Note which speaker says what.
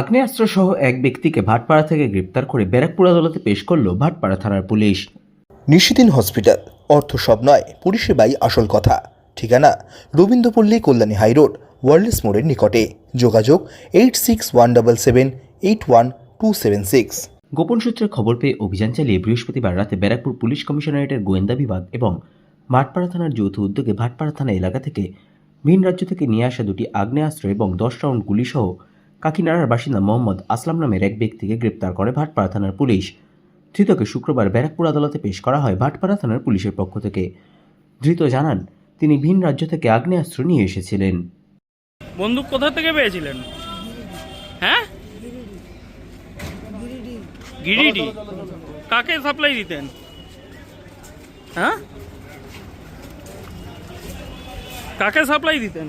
Speaker 1: আগ্নেয়াস্ত্র সহ এক ব্যক্তিকে ভাটপাড়া থেকে গ্রেপ্তার করে ব্যারাকপুর আদালতে পেশ করল ভাটপাড়া থানার পুলিশ।
Speaker 2: নিশিদিন হসপিটাল অর্থ সব নয় পরিষেবাই আসল কথা। ঠিকানা রবীন্দ্রপল্লী কল্যাণী হাইরোড ওয়ার্ল্ডস মোড়ের নিকটে। যোগাযোগ eight six one double seven eight one two seven six.
Speaker 1: গোপন সূত্রে খবর পেয়ে অভিযান চালিয়ে বৃহস্পতিবার রাতে ব্যারাকপুর পুলিশ কমিশনারেটের গোয়েন্দা বিভাগ এবং ভাটপাড়া থানার যৌথ উদ্যোগে ভাটপাড়া থানা এলাকা থেকে ভিন রাজ্য থেকে নিয়ে আসা দুটি আগ্নেয়াস্ত্র এবং দশ রাউন্ড গুলিসহ কাকিনাড়ার বাসিন্দা মোহাম্মদ আসলাম নামের এক ব্যক্তিকে গ্রেপ্তার করে ভাটপাড়া থানার পুলিশ। ধৃতকে শুক্রবার ব্যারাকপুর আদালতে পেশ করা হয় ভাটপাড়া থানার পুলিশের পক্ষ থেকে। ধৃত জানান, তিনি ভিন রাজ্য থেকে আগ্নেয়াস্ত্র নিয়ে এসেছিলেন।
Speaker 3: বন্দুক কোথা থেকে পেয়েছিলেন? হ্যাঁ? গিরিডি। কাকে সাপ্লাই দিতেন? হ্যাঁ? কাকে সাপ্লাই দিতেন?